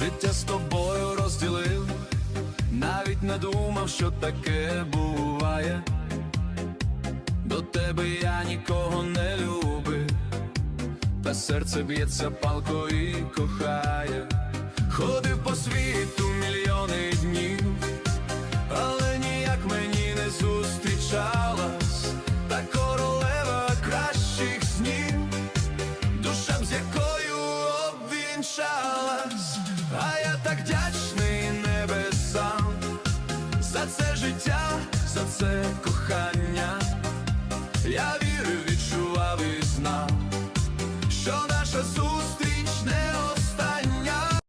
життя з тобою розділив, навіть не думав, що таке буває. До тебе я нікого не любив, та серце б'ється палко і кохає. Ходив по світу мільйони днів, але ніяк мені не зустрічалась та королева кращих снів, душа б з якою обвінчалась, так вдячний небесам за це життя, за це кохання. Я вірив, відчував і знав, що наша суть.